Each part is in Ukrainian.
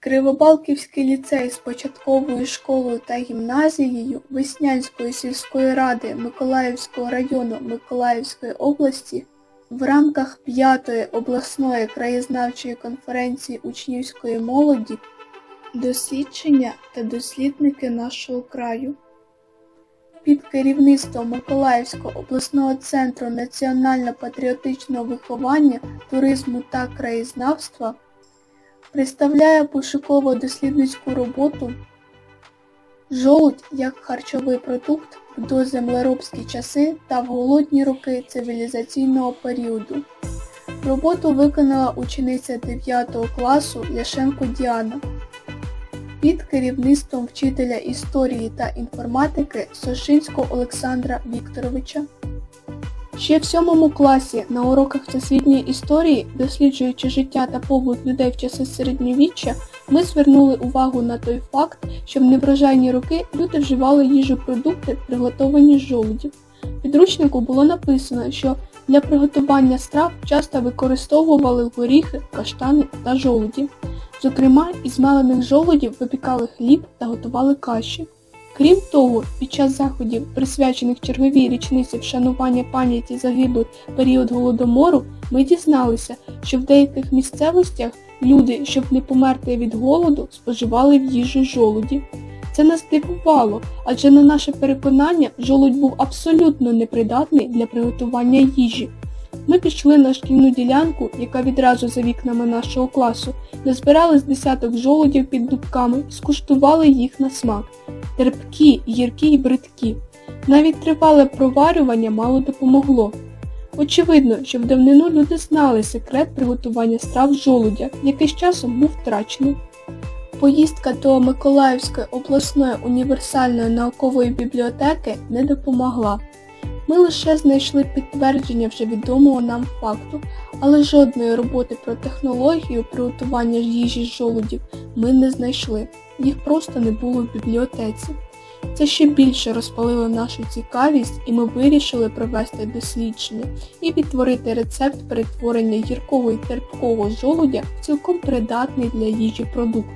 Кривобалківський ліцей з початковою школою та гімназією Веснянської сільської ради Миколаївського району Миколаївської області в рамках 5-ї обласної краєзнавчої конференції учнівської молоді Дослідження та дослідники нашого краю під керівництвом Миколаївського обласного центру національно-патріотичного виховання, туризму та краєзнавства представляє пошуково-дослідницьку роботу «Жолудь як харчовий продукт в доземлеробські часи та в голодні роки цивілізаційного періоду». Роботу виконала учениця 9 класу Ляшенко Діана під керівництвом вчителя історії та інформатики Сошинського Олександра Вікторовича. Ще в сьомому класі на уроках всесвітньої історії, досліджуючи життя та побут людей в часи середньовіччя, ми звернули увагу на той факт, що в неврожайні роки люди вживали їжу продукти, приготовані з жолудів. Підручнику було написано, що для приготування страв часто використовували горіхи, каштани та жолуді. Зокрема, із мелених жолудів випікали хліб та готували каші. Крім того, під час заходів, присвячених черговій річниці вшанування пам'яті загиблих період голодомору, ми дізналися, що в деяких місцевостях люди, щоб не померти від голоду, споживали в їжу жолуді. Це нас дивувало, адже на наше переконання жолудь був абсолютно непридатний для приготування їжі. Ми пішли на шкільну ділянку, яка відразу за вікнами нашого класу, назбирали з десяток жолудів під дубками, скуштували їх на смак. Терпкі, гіркі й бридкі. Навіть тривале проварювання мало допомогло. Очевидно, що в давнину люди знали секрет приготування страв з жолудя, який з часом був втрачений. Поїздка до Миколаївської обласної універсальної наукової бібліотеки не допомогла. Ми лише знайшли підтвердження вже відомого нам факту, але жодної роботи про технологію приготування їжі з жолудів ми не знайшли. Їх просто не було в бібліотеці. Це ще більше розпалило нашу цікавість і ми вирішили провести дослідження і відтворити рецепт перетворення гіркого і терпкого жолудя в цілком придатний для їжі продукт.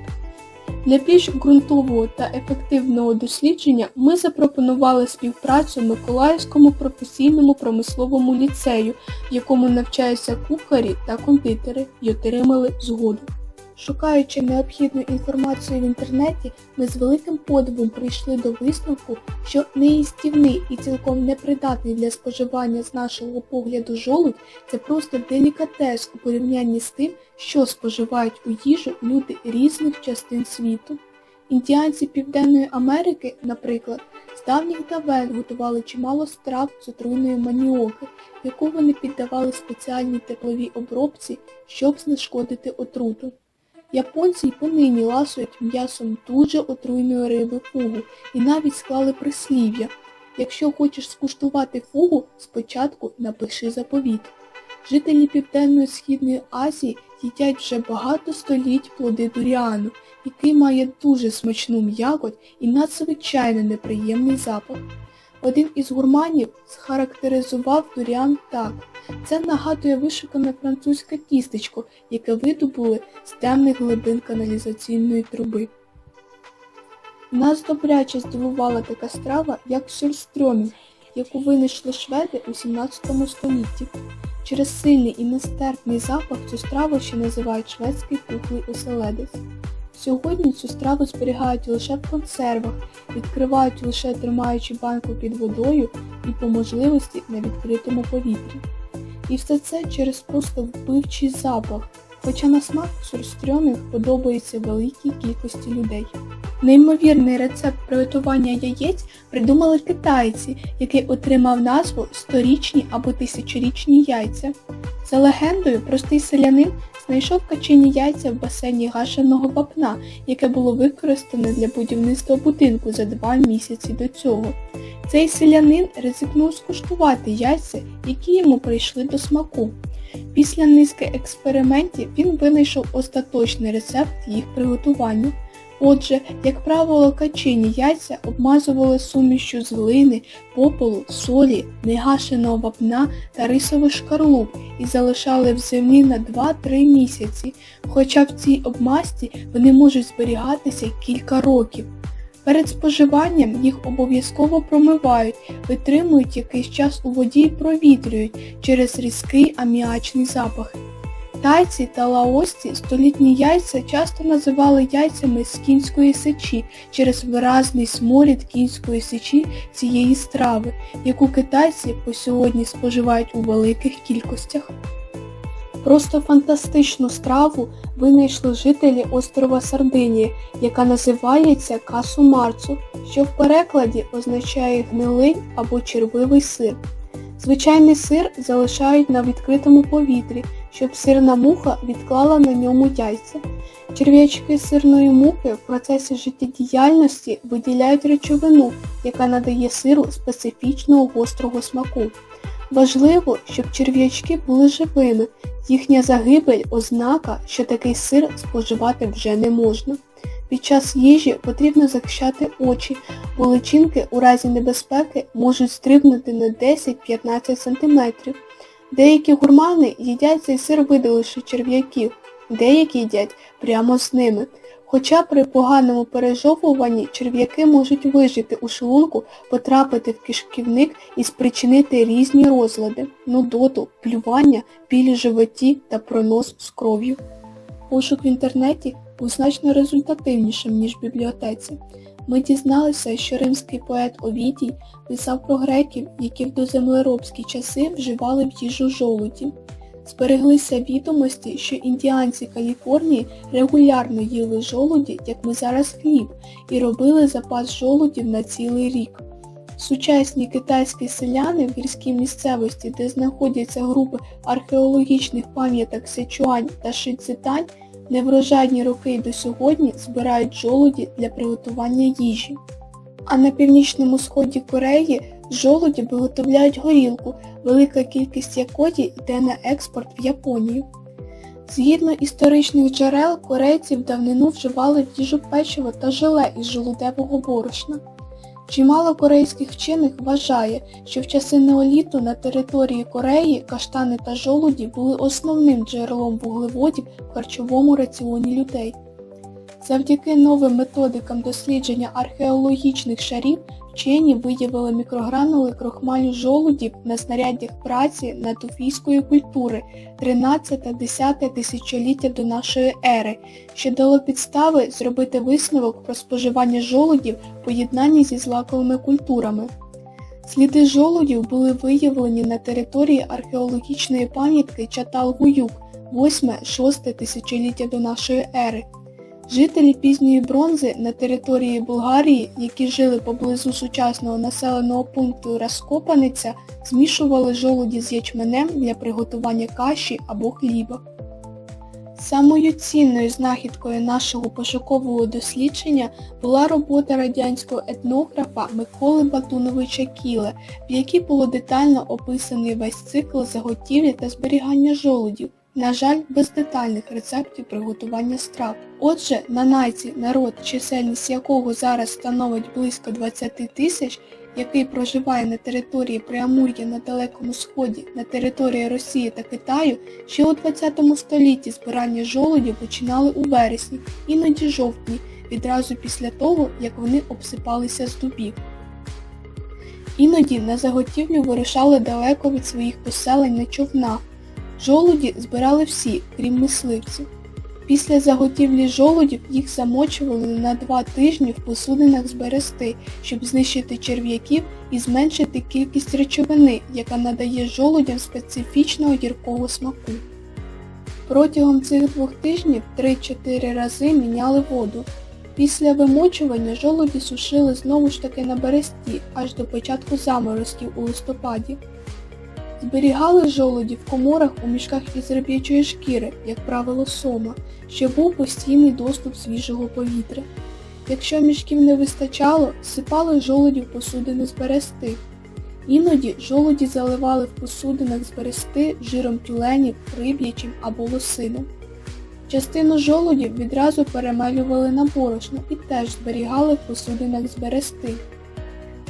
Для більш ґрунтового та ефективного дослідження ми запропонували співпрацю Миколаївському професійному промисловому ліцею, в якому навчаються кухарі та кондитери і отримали згоду. Шукаючи необхідну інформацію в інтернеті, ми з великим подивом прийшли до висновку, що неїстівний і цілком непридатний для споживання з нашого погляду жолудь – це просто делікатес у порівнянні з тим, що споживають у їжу люди різних частин світу. Індіанці Південної Америки, наприклад, з давніх давен готували чимало страв з отруйної маніоки, яку вони піддавали спеціальній тепловій обробці, щоб знешкодити отруту. Японці й понині ласують м'ясом дуже отруйної риби фугу і навіть склали прислів'я. Якщо хочеш скуштувати фугу, спочатку напиши заповіт. Жителі Південної Східної Азії їдять вже багато століть плоди дуріану, який має дуже смачну м'якоть і надзвичайно неприємний запах. Один із гурманів схарактеризував дуріан так. Це нагадує вишукане французьке тістечко, яке видобули з темних глибин каналізаційної труби. Нас добряче здивувала така страва, як сюрстрьомінг, яку винайшли шведи у 17 столітті. Через сильний і нестерпний запах цю страву ще називають шведський тухлий оселедець. Сьогодні цю страву зберігають лише в консервах, відкривають лише тримаючи банку під водою і по можливості на відкритому повітрі. І все це через просто вбивчий запах, хоча на смак сюрстрьомінг подобається великій кількості людей. Неймовірний рецепт приготування яєць придумали китайці, який отримав назву сторічні або тисячорічні яйця. За легендою, простий селянин знайшов качині яйця в басейні гашеного вапна, яке було використане для будівництва будинку за два місяці до цього. Цей селянин ризикнув скуштувати яйця, які йому прийшли до смаку. Після низки експериментів він винайшов остаточний рецепт їх приготування. Отже, як правило, качині яйця обмазували сумішчю з глини, попелу, солі, негашеного вапна та рисових шкарлуп і залишали в землі на 2-3 місяці, хоча в цій обмазці вони можуть зберігатися кілька років. Перед споживанням їх обов'язково промивають, витримують якийсь час у воді і провітрюють через різкий аміачний запах. Тайці та лаосці столітні яйця часто називали яйцями з кінської сечі через виразний сморід кінської сечі цієї страви, яку китайці по сьогодні споживають у великих кількостях. Просто фантастичну страву винайшли жителі острова Сардинія, яка називається касу марцу, що в перекладі означає гнилий або червивий сир. Звичайний сир залишають на відкритому повітрі, щоб сирна муха відклала на ньому яйця. Черв'ячки сирної мухи в процесі життєдіяльності виділяють речовину, яка надає сиру специфічного гострого смаку. Важливо, щоб черв'ячки були живими, їхня загибель ознака, що такий сир споживати вже не можна. Під час їжі потрібно захищати очі, бо личинки у разі небезпеки можуть стрибнути на 10-15 см. Деякі гурмани їдять цей сир видаливши черв'яків, деякі їдять прямо з ними. Хоча при поганому пережовуванні черв'яки можуть вижити у шлунку, потрапити в кишківник і спричинити різні розлади, нудоту, плювання, біль животі та пронос з кров'ю. Пошук в інтернеті був значно результативнішим, ніж в бібліотеці. Ми дізналися, що римський поет Овідій писав про греків, які в доземлеробські часи вживали в їжу жолуді. Збереглися відомості, що індіанці Каліфорнії регулярно їли жолуді, як ми зараз хліб, і робили запас жолудів на цілий рік. Сучасні китайські селяни в гірській місцевості, де знаходяться групи археологічних пам'яток Сечуань та Шицитань, неврожайні роки до сьогодні збирають жолуді для приготування їжі. А на північному сході Кореї з жолуді виготовляють горілку, велика кількість якої йде на експорт в Японію. Згідно історичних джерел, корейці в давнину вживали в їжу печиво та желе із жолудевого борошна. Чимало корейських вчених вважає, що в часи неоліту на території Кореї каштани та жолуді були основним джерелом вуглеводів в харчовому раціоні людей. Завдяки новим методикам дослідження археологічних шарів вчені виявили мікрогранули крохмалю жолудів на знаряддях праці натофійської культури 13-10 тисячоліття до нашої ери, що дало підстави зробити висновок про споживання жолудів в поєднанні зі злаковими культурами. Сліди жолудів були виявлені на території археологічної пам'ятки Чатал-Гуюк 8-6 тисячоліття до нашої ери. Жителі пізньої бронзи на території Болгарії, які жили поблизу сучасного населеного пункту Раскопаниця, змішували жолуді з ячменем для приготування каші або хліба. Самою цінною знахідкою нашого пошукового дослідження була робота радянського етнографа Миколи Батуновича Кіле, в якій було детально описаний весь цикл заготівлі та зберігання жолудів. На жаль, без детальних рецептів приготування страв. Отже, на найці народ, чисельність якого зараз становить близько 20 тисяч, який проживає на території Преамур'я на Далекому Сході, на території Росії та Китаю, ще у 20 столітті збирання жолудів починали у вересні, іноді жовтні, відразу після того, як вони обсипалися з дубів. Іноді на заготівлю вирушали далеко від своїх поселень на човнах. Жолуді збирали всі, крім мисливців. Після заготівлі жолудів їх замочували на два тижні в посудинах з берести, щоб знищити черв'яків і зменшити кількість речовини, яка надає жолудям специфічного гіркого смаку. Протягом цих двох тижнів 3-4 рази міняли воду. Після вимочування жолуді сушили знову ж таки на бересті, аж до початку заморозків у листопаді. Зберігали жолуді в коморах у мішках із риб'ячої шкіри, як правило сома, щоб був постійний доступ свіжого повітря. Якщо мішків не вистачало, сипали жолуді в посудини з берести. Іноді жолуді заливали в посудинах з берести жиром тюленів, риб'ячим або лосином. Частину жолудів відразу перемелювали на борошно і теж зберігали в посудинах з берести.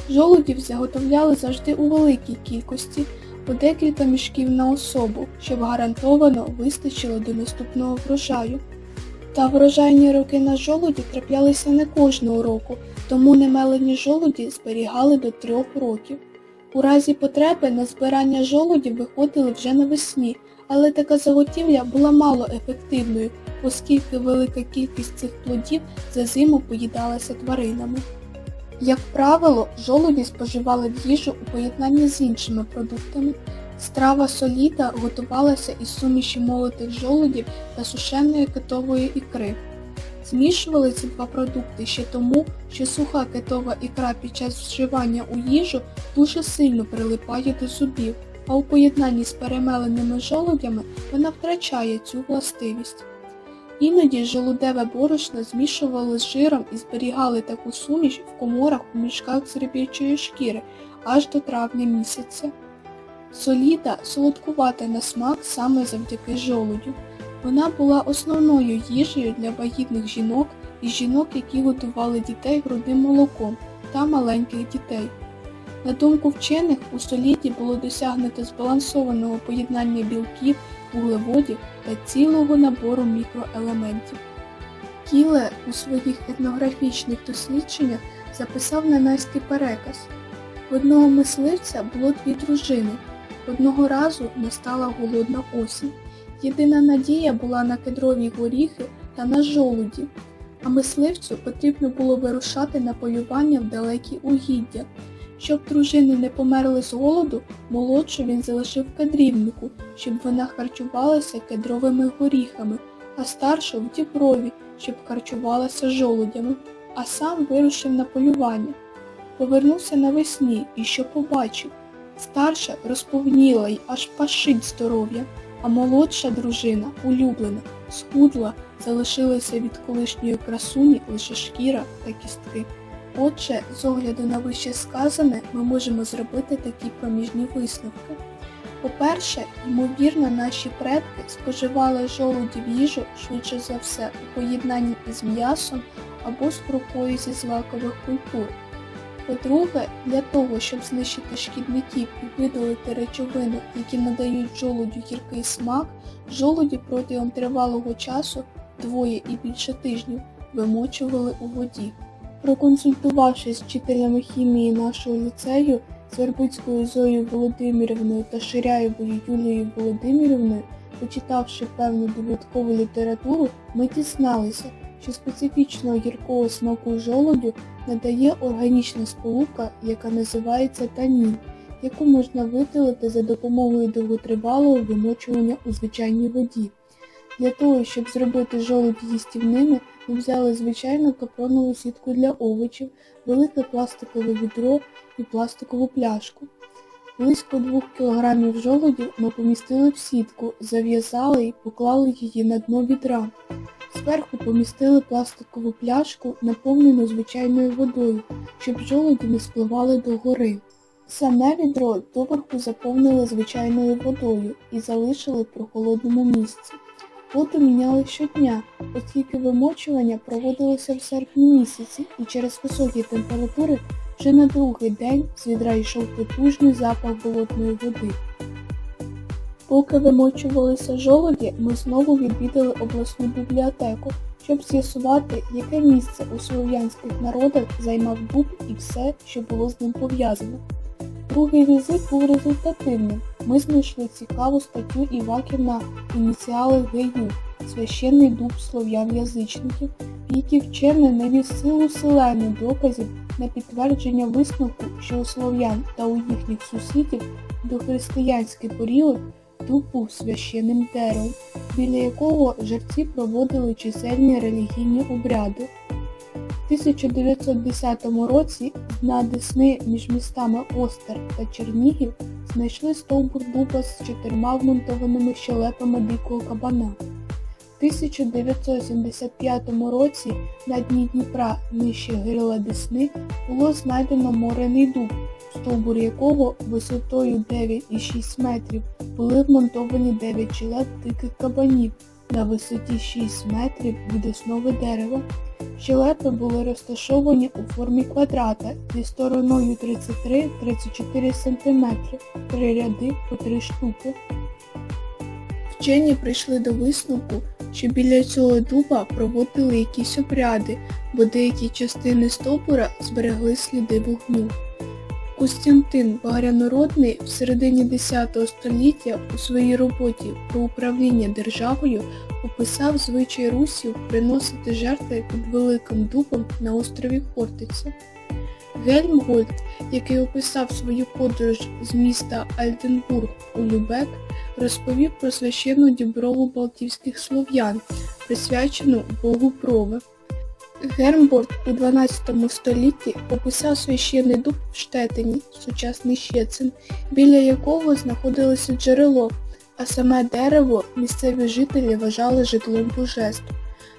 Жолудів заготовляли завжди у великій кількості, по декілька мішків на особу, щоб гарантовано вистачило до наступного врожаю. Та врожайні роки на жолуді траплялися не кожного року, тому немелені жолуді зберігали до трьох років. У разі потреби на збирання жолудів виходили вже навесні, але така заготівля була мало ефективною, оскільки велика кількість цих плодів за зиму поїдалася тваринами. Як правило, жолуді споживали в їжу у поєднанні з іншими продуктами. Страва соліда готувалася із суміші молотих жолудів та сушеної китової ікри. Змішували ці два продукти ще тому, що суха китова ікра під час вживання у їжу дуже сильно прилипає до зубів, а у поєднанні з перемеленими жолудями вона втрачає цю властивість. Іноді жолудеве борошно змішували з жиром і зберігали таку суміш в коморах у мішках з риб'ячої шкіри аж до травня місяця. Соліда солодкувата на смак саме завдяки жолудю. Вона була основною їжею для вагітних жінок і жінок, які готували дітей грудним молоком та маленьких дітей. На думку вчених, у соліді було досягнуто збалансованого поєднання білків, вуглеводів та цілого набору мікроелементів. Кіле у своїх етнографічних дослідженнях записав ненайський переказ. В одного мисливця було дві дружини. Одного разу настала голодна осінь. Єдина надія була на кедрові горіхи та на жолуді, а мисливцю потрібно було вирушати на полювання в далекі угіддя. Щоб дружини не померли з голоду, молодшу він залишив кадрівнику, щоб вона харчувалася кедровими горіхами, а старшу в діброві, щоб харчувалася жолудями, а сам вирушив на полювання. Повернувся навесні і що побачив? Старша розповніла й аж пашить здоров'я, а молодша дружина, улюблена, схудла, залишилася від колишньої красуні лише шкіра та кістки. Отже, з огляду на вище сказане, ми можемо зробити такі проміжні висновки. По-перше, ймовірно, наші предки споживали жолуді в їжу швидше за все у поєднанні із м'ясом або з крупою зі злакових культур. По-друге, для того, щоб знищити шкідників і видалити речовини, які надають жолудю гіркий смак, жолуді протягом тривалого часу, двоє і більше тижнів, вимочували у воді. Проконсультувавшись з вчителями хімії нашого ліцею, Свербицькою Зоєю Володимирівною та Ширяєвою Юлією Володимирівною, почитавши певну довідкову літературу, ми дізналися, що специфічного гіркого смаку жолудю надає органічна сполука, яка називається танін, яку можна видалити за допомогою довготривалого вимочування у звичайній воді. Для того, щоб зробити жолуді їстівними, ми взяли звичайну капронову сітку для овочів, велике пластикове відро і пластикову пляшку. Близько 2 кг жолудів ми помістили в сітку, зав'язали і поклали її на дно відра. Зверху помістили пластикову пляшку, наповнену звичайною водою, щоб жолуді не спливали до гори. Саме відро доверху заповнили звичайною водою і залишили в прохолодному місці. Воду міняли щодня, оскільки вимочування проводилося в серпні місяці і через високі температури вже на другий день з відра йшов потужний запах болотної води. Поки вимочувалися жолоді, ми знову відвідали обласну бібліотеку, щоб з'ясувати, яке місце у слов'янських народах займав дуб і все, що було з ним пов'язано. Другий візит був результативним. Ми знайшли цікаву статтю Іваків на ініціали ГЮ Священний дуб слов'ян-язичників, в якій вчений навів силу селену доказів на підтвердження висновку, що у слов'ян та у їхніх сусідів до християнський період дуб був священним деревом, біля якого жерці проводили чисельні релігійні обряди. В 1910 році на Десни між містами Остер та Чернігів знайшли стовбур дуба з чотирма вмонтованими щелепами дикого кабана. В 1975 році на дні Дніпра нижче гирила Десни було знайдено морений дуб, стовбур якого висотою 9,6 метрів були вмонтовані 9 щелеп диких кабанів, на висоті 6 метрів від основи дерева. Щелепи були розташовані у формі квадрата зі стороною 33-34 см, три ряди по три штуки. Вчені прийшли до висновку, що біля цього дуба проводили якісь обряди, бо деякі частини стовбура зберегли сліди вогню. Костянтин Багрянородний в середині X століття у своїй роботі про управління державою описав звичай русів приносити жертви під Великим Дубом на острові Хортиця. Гельмгольд, який описав свою подорож з міста Альденбург у Любек, розповів про священну діброву балтійських слов'ян, присвячену Богу Прови. Гермборд у 12 столітті описав священний дуб в Штетині, сучасний Щецин, біля якого знаходилося джерело, а саме дерево місцеві жителі вважали житлом божеств.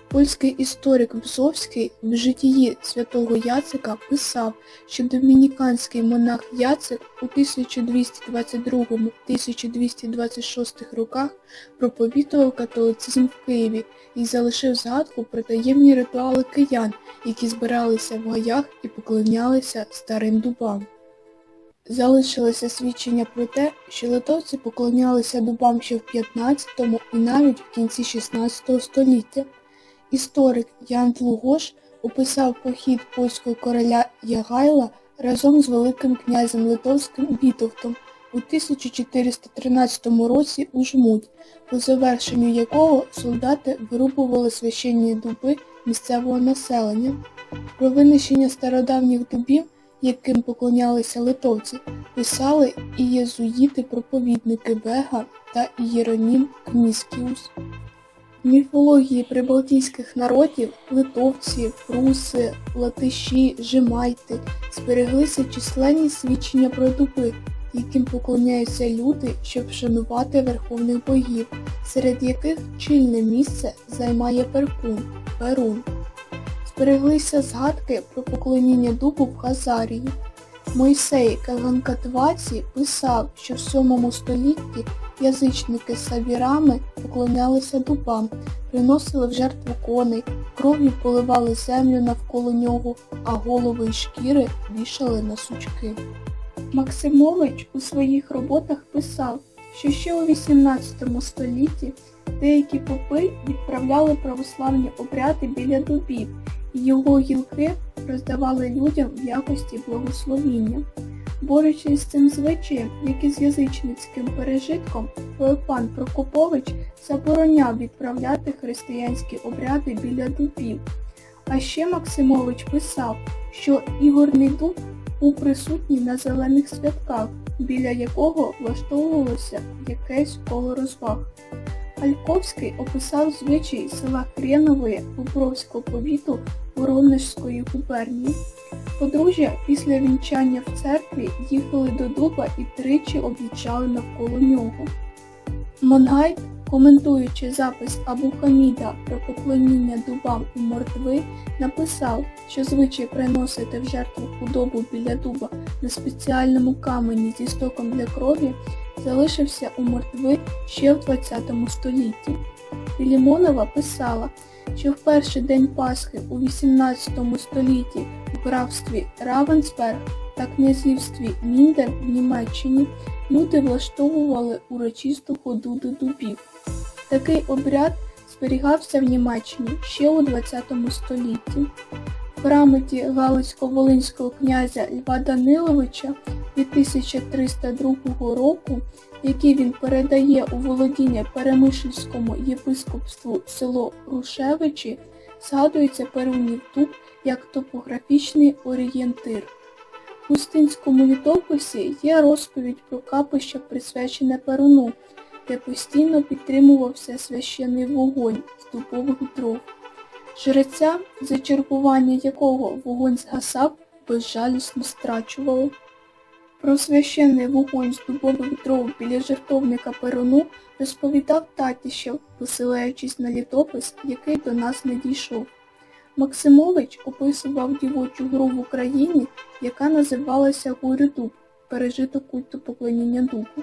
Польський історик Бзовський в житії святого Яцика писав, що домініканський монах Яцик у 1222-1226 роках проповідував католицизм в Києві і залишив згадку про таємні ритуали киян, які збиралися в гаях і поклонялися старим дубам. Залишилося свідчення про те, що литовці поклонялися дубам ще в 15 і навіть в кінці 16 століття. Історик Ян Тлугош описав похід польського короля Ягайла разом з Великим князем Литовським Вітовтом у 1413 році у Жмуть, по завершенню якого солдати вирубували священні дуби місцевого населення. Про винищення стародавніх дубів, яким поклонялися литовці, писали і єзуїти-проповідники Бега та Ієронім Кміскіус. В міфології прибалтійських народів литовці, пруси, латиші, жемайти збереглися численні свідчення про дуби, яким поклоняються люди, щоб вшанувати верховних богів, серед яких чільне місце займає Перкун, Перун. Збереглися згадки про поклоніння дубу в Хазарії. Мойсей Каганкатваці писав, що в 7 столітті язичники савірами поклонялися дубам, приносили в жертву коней, кров'ю поливали землю навколо нього, а голови й шкіри вішали на сучки. Максимович у своїх роботах писав, що ще у 18 столітті деякі попи відправляли православні обряди біля дубів, його гілки роздавали людям в якості благословіння. Борючись з цим звичаєм, як і з язичницьким пережитком, Феопан Прокопович забороняв відправляти християнські обряди біля дубів. А ще Максимович писав, що ігорний дуб був присутній на зелених святках, біля якого влаштовувалося якесь коло розваг. Альковський описав звичай села Хренової Бобровського повіту Воронежської губернії. Подружжя після вінчання в церкві їхали до дуба і тричі об'їжджали навколо нього. Монгайт, коментуючи запис Абу Хаміда про поклоніння дубам у мордви, написав, що звичай приносити в жертву худобу біля дуба на спеціальному камені зі стоком для крові залишився у мордви ще в 20 столітті. Філімонова писала, що в перший день Пасхи у 18 столітті в графстві Равенсберг та князівстві Мінден в Німеччині люди влаштовували урочисту ходу до дубів. Такий обряд зберігався в Німеччині ще у 20 столітті. В грамоті Галицько-Волинського князя Льва Даниловича 2302 року, який він передає у володіння Перемишльському єпископству село Рушевичі, згадується Перунів дуб як топографічний орієнтир. В Устинському літописі є розповідь про капище, присвячене Перуну, де постійно підтримувався священний вогонь з дубових дров. Жреця, за чергування якого вогонь згасав, безжалісно страчували. Про священний вогонь з дубових дров біля жертовника Перуну розповідав Татішев, посилаючись на літопис, який до нас не дійшов. Максимович описував дівочу гру в Україні, яка називалася Горю дуб, пережиток культу поклоніння дубу.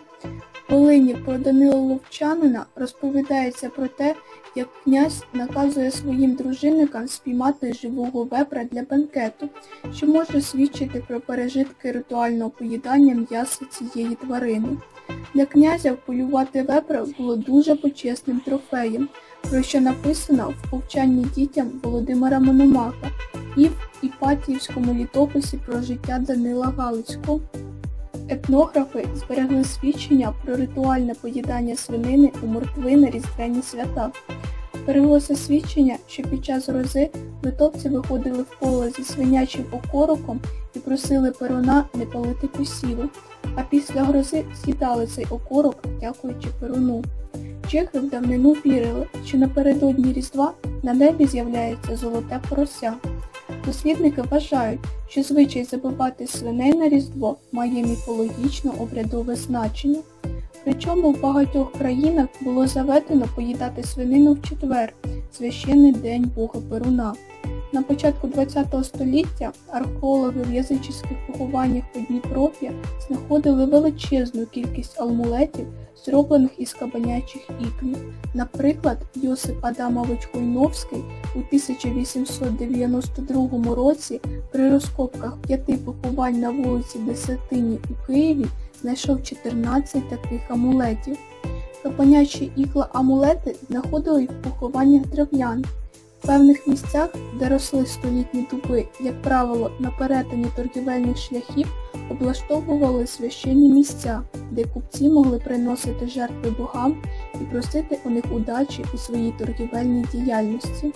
Волині про Данила Ловчанина розповідається про те, як князь наказує своїм дружинникам спіймати живого вепра для бенкету, що може свідчити про пережитки ритуального поїдання м'яса цієї тварини. Для князя полювати вепра було дуже почесним трофеєм, про що написано в повчанні дітям Володимира Мономаха і в Іпатіївському літописі про життя Данила Галицького. Етнографи зберегли свідчення про ритуальне поїдання свинини у моркви на різдвяні свята. Збереглося свідчення, що під час грози литовці виходили в поле зі свинячим окороком і просили перуна не палити посіву, а після грози з'їдали цей окорок, дякуючи перуну. Чехи в давнину вірили, що напередодні Різдва на небі з'являється золоте порося. Дослідники вважають, що звичай забивати свиней на Різдво має міфологічно обрядове значення. Причому в багатьох країнах було заведено поїдати свинину в четвер, священний день Бога Перуна. На початку ХХ століття археологи в язичних похованнях по Дніпров'я знаходили величезну кількість алмулетів, зроблених із кабанячих ікрів. Наприклад, Йосип Адамович Хойновський у 1892 році при розкопках п'яти поховань на вулиці Десятині у Києві знайшов 14 таких амулетів. Кабанячі ікла амулети знаходили в похованнях древлян. В певних місцях, де росли столітні дуби, як правило, на перетині торгівельних шляхів облаштовували священні місця, де купці могли приносити жертви богам і просити у них удачі у своїй торгівельній діяльності.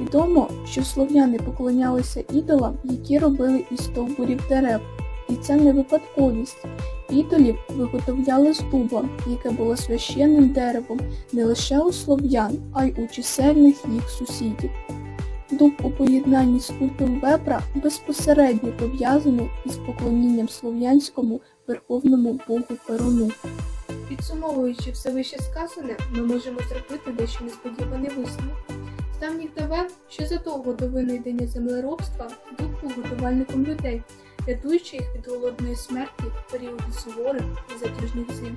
Відомо, що слов'яни поклонялися ідолам, які робили із стовбурів дерев, і це не випадковість. Ідолів виготовляли з дуба, яке було священним деревом не лише у слов'ян, а й у чисельних їх сусідів. Дуб у поєднанні з культом вепра безпосередньо пов'язаний із поклонінням слов'янському верховному богу Перуну. Підсумовуючи все вище сказане, ми можемо зробити дещо несподіваний висновок. З давніх давен, ще задовго до винайдення землеробства, дуб був готувальником людей, рятуючи їх від голодної смерті в періоди суворих і затяжних зим.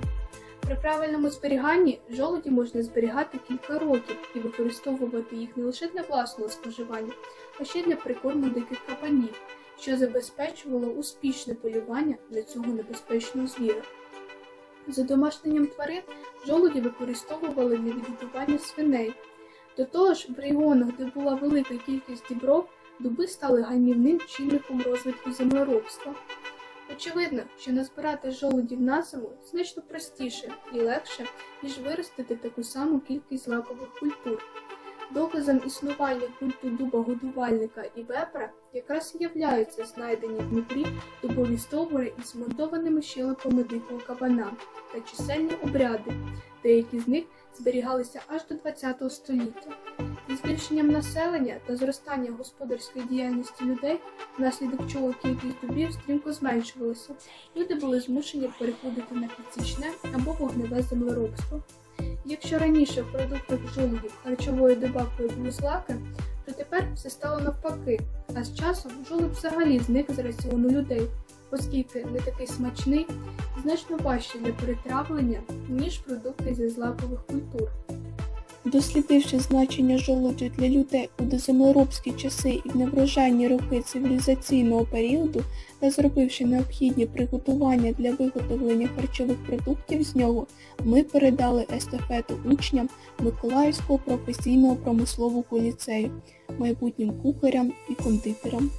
При правильному зберіганні жолуді можна зберігати кілька років і використовувати їх не лише для власного споживання, а ще й для прикорму диких кабанів, що забезпечувало успішне полювання для цього небезпечного звіра. За домашненням тварин жолуді використовували для відгодування свиней. До того ж, в регіонах, де була велика кількість дібров, дуби стали гальмівним чинником розвитку землеробства. Очевидно, що назбирати жолудів на зиму значно простіше і легше, ніж виростити таку саму кількість лакових культур. Доказом існування культу дуба годувальника і вепра якраз являються знайдені в Дніпрі дубові стовбури із змонтованими щелепами дикого кабана та чисельні обряди, деякі з них зберігалися аж до ХХ століття. Збільшенням населення та зростання господарської діяльності людей, внаслідок чого кількість дубів стрімко зменшувалася, люди були змушені переходити на підсічне або вогневе землеробство. Якщо раніше в продуктах жолудів харчовою добавкою були злаки, то тепер все стало навпаки, а з часом жолудь взагалі зник з раціону людей, оскільки не такий смачний значно важчий для перетравлення, ніж продукти зі злакових культур. Дослідивши значення жолуді для людей у доземлеробські часи і в неврожайні роки цивілізаційного періоду та зробивши необхідні приготування для виготовлення харчових продуктів з нього, ми передали естафету учням Миколаївського професійного промислового ліцею, майбутнім кухарям і кондитерам.